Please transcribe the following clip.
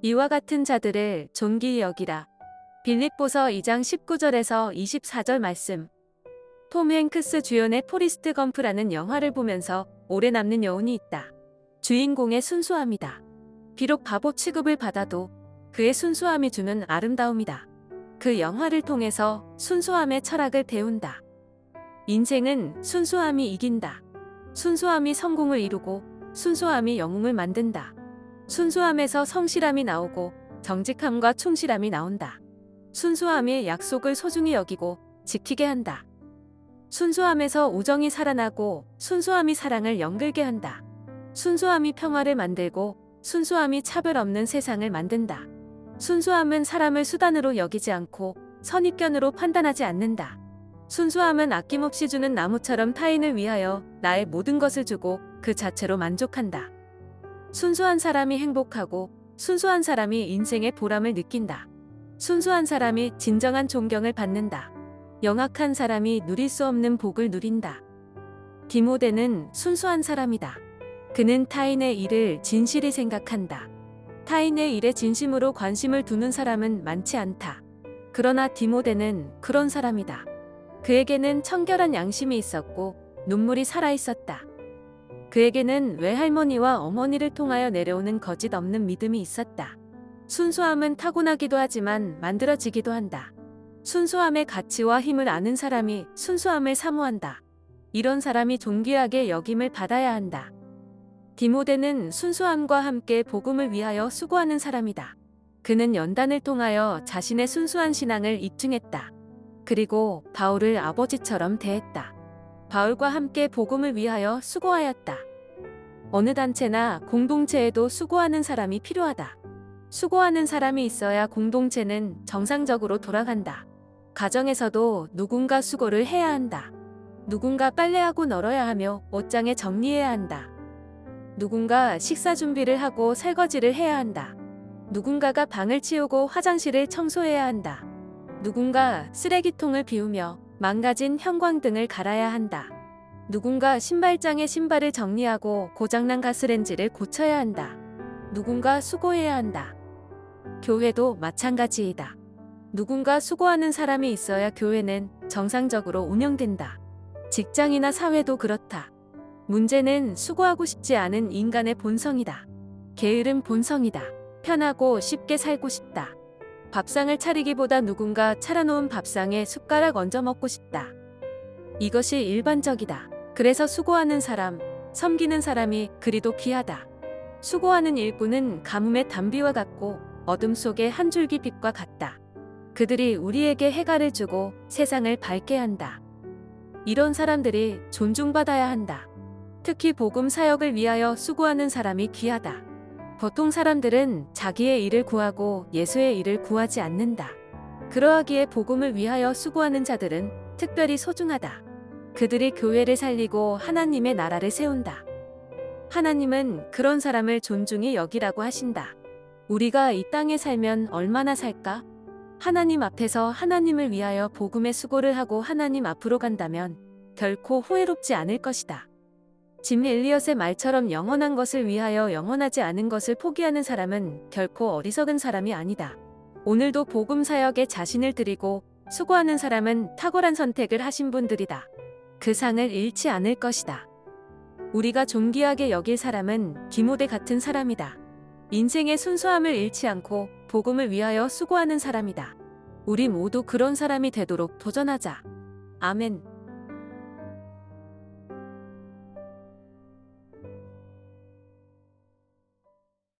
이와 같은 자들을 존귀히 여기라. 빌립보서 2장 19절에서 24절 말씀. 톰 행크스 주연의 포리스트 검프라는 영화를 보면서 오래 남는 여운이 있다. 주인공의 순수함이다. 비록 바보 취급을 받아도 그의 순수함이 주는 아름다움이다. 그 영화를 통해서 순수함의 철학을 배운다. 인생은 순수함이 이긴다. 순수함이 성공을 이루고 순수함이 영웅을 만든다. 순수함에서 성실함이 나오고 정직함과 충실함이 나온다. 순수함이 약속을 소중히 여기고 지키게 한다. 순수함에서 우정이 살아나고 순수함이 사랑을 연결게 한다. 순수함이 평화를 만들고 순수함이 차별 없는 세상을 만든다. 순수함은 사람을 수단으로 여기지 않고 선입견으로 판단하지 않는다. 순수함은 아낌없이 주는 나무처럼 타인을 위하여 나의 모든 것을 주고 그 자체로 만족한다. 순수한 사람이 행복하고 순수한 사람이 인생의 보람을 느낀다. 순수한 사람이 진정한 존경을 받는다. 영악한 사람이 누릴 수 없는 복을 누린다. 디모데는 순수한 사람이다. 그는 타인의 일을 진실히 생각한다. 타인의 일에 진심으로 관심을 두는 사람은 많지 않다. 그러나 디모데는 그런 사람이다. 그에게는 청결한 양심이 있었고 눈물이 살아 있었다. 그에게는 외할머니와 어머니를 통하여 내려오는 거짓 없는 믿음이 있었다. 순수함은 타고나기도 하지만 만들어지기도 한다. 순수함의 가치와 힘을 아는 사람이 순수함을 사모한다. 이런 사람이 존귀하게 여김을 받아야 한다. 디모데는 순수함과 함께 복음을 위하여 수고하는 사람이다. 그는 연단을 통하여 자신의 순수한 신앙을 입증했다. 그리고 바울을 아버지처럼 대했다. 바울과 함께 복음을 위하여 수고하였다. 어느 단체나 공동체에도 수고하는 사람이 필요하다. 수고하는 사람이 있어야 공동체는 정상적으로 돌아간다. 가정에서도 누군가 수고를 해야 한다. 누군가 빨래하고 널어야 하며 옷장에 정리해야 한다. 누군가 식사 준비를 하고 설거지를 해야 한다. 누군가가 방을 치우고 화장실을 청소해야 한다. 누군가 쓰레기통을 비우며 망가진 형광등을 갈아야 한다. 누군가 신발장에 신발을 정리하고 고장난 가스렌지를 고쳐야 한다. 누군가 수고해야 한다. 교회도 마찬가지이다. 누군가 수고하는 사람이 있어야 교회는 정상적으로 운영된다. 직장이나 사회도 그렇다. 문제는 수고하고 싶지 않은 인간의 본성이다. 게으른 본성이다. 편하고 쉽게 살고 싶다. 밥상을 차리기보다 누군가 차려놓은 밥상에 숟가락 얹어 먹고 싶다. 이것이 일반적이다. 그래서 수고하는 사람, 섬기는 사람이 그리도 귀하다. 수고하는 일꾼은 가뭄의 단비와 같고 어둠 속의 한 줄기 빛과 같다. 그들이 우리에게 해가를 주고 세상을 밝게 한다. 이런 사람들이 존중받아야 한다. 특히 복음 사역을 위하여 수고하는 사람이 귀하다. 보통 사람들은 자기의 일을 구하고 예수의 일을 구하지 않는다. 그러하기에 복음을 위하여 수고하는 자들은 특별히 소중하다. 그들이 교회를 살리고 하나님의 나라를 세운다. 하나님은 그런 사람을 존중히 여기라고 하신다. 우리가 이 땅에 살면 얼마나 살까? 하나님 앞에서 하나님을 위하여 복음의 수고를 하고 하나님 앞으로 간다면 결코 후회롭지 않을 것이다. 짐 엘리엇의 말처럼 영원한 것을 위하여 영원하지 않은 것을 포기하는 사람은 결코 어리석은 사람이 아니다. 오늘도 복음 사역에 자신을 드리고 수고하는 사람은 탁월한 선택을 하신 분들이다. 그 상을 잃지 않을 것이다. 우리가 존귀하게 여길 사람은 디모데 같은 사람이다. 인생의 순수함을 잃지 않고 복음을 위하여 수고하는 사람이다. 우리 모두 그런 사람이 되도록 도전하자. 아멘.